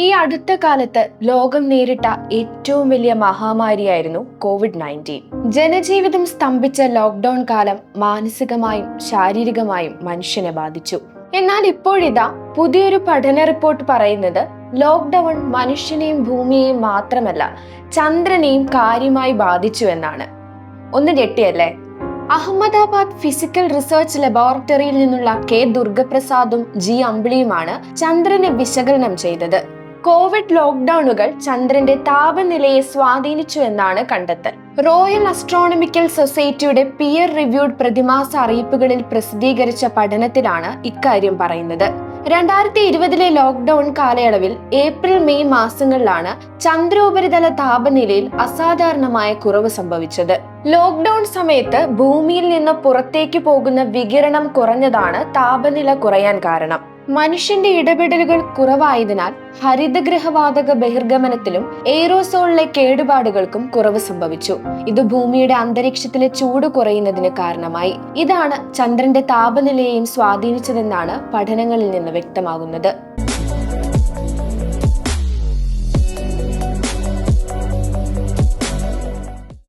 ഈ അടുത്ത കാലത്ത് ലോകം നേരിട്ട ഏറ്റവും വലിയ മഹാമാരിയായിരുന്നു കോവിഡ് നയന്റീൻ. ജനജീവിതം സ്തംഭിച്ച ലോക്ക്ഡൌൺ കാലം മാനസികമായും ശാരീരികമായും മനുഷ്യനെ ബാധിച്ചു. എന്നാൽ ഇപ്പോഴിതാ പുതിയൊരു പഠന റിപ്പോർട്ട് പറയുന്നത് ലോക്ക്ഡൌൺ മനുഷ്യനെയും ഭൂമിയെയും മാത്രമല്ല ചന്ദ്രനെയും കാര്യമായി ബാധിച്ചു എന്നാണ്. ഒന്ന് ഞെട്ടിയല്ലേ അഹമ്മദാബാദ് ഫിസിക്കൽ റിസർച്ച് ലബോറട്ടറിയിൽ നിന്നുള്ള കെ. ദുർഗപ്രസാദും ജി. അമ്പിളിയുമാണ് ചന്ദ്രനെ വിശകലനം ചെയ്തത്. കോവിഡ് ലോക്ക്ഡൌണുകൾ ചന്ദ്രന്റെ താപനിലയെ സ്വാധീനിച്ചു എന്നാണ് കണ്ടെത്തൽ. റോയൽ അസ്ട്രോണമിക്കൽ സൊസൈറ്റിയുടെ പിയർ റിവ്യൂഡ് പ്രതിമാസ അറിയിപ്പുകളിൽ പ്രസിദ്ധീകരിച്ച പഠനത്തിലാണ് ഇക്കാര്യം പറയുന്നത്. രണ്ടായിരത്തി ഇരുപതിലെ ലോക്ക്ഡൌൺ കാലയളവിൽ ഏപ്രിൽ മെയ് മാസങ്ങളിലാണ് ചന്ദ്രോപരിതല താപനിലയിൽ അസാധാരണമായ കുറവ് സംഭവിച്ചത്. ലോക്ക്ഡൌൺ സമയത്ത് ഭൂമിയിൽ നിന്ന് പുറത്തേക്ക് പോകുന്ന വികിരണം കുറഞ്ഞതാണ് താപനില കുറയാൻ കാരണം. മനുഷ്യന്റെ ഇടപെടലുകൾ കുറവായതിനാൽ ഹരിതഗൃഹവാതക ബഹിർഗമനത്തിലും എയ്റോസോളിലെ കേടുപാടുകൾക്കും കുറവ് സംഭവിച്ചു. ഇത് ഭൂമിയുടെ അന്തരീക്ഷത്തിലെ ചൂട് കുറയുന്നതിന് കാരണമായി. ഇതാണ് ചന്ദ്രന്റെ താപനിലയെയും സ്വാധീനിച്ചതെന്നാണ് പഠനങ്ങളിൽ നിന്ന് വ്യക്തമാകുന്നത്.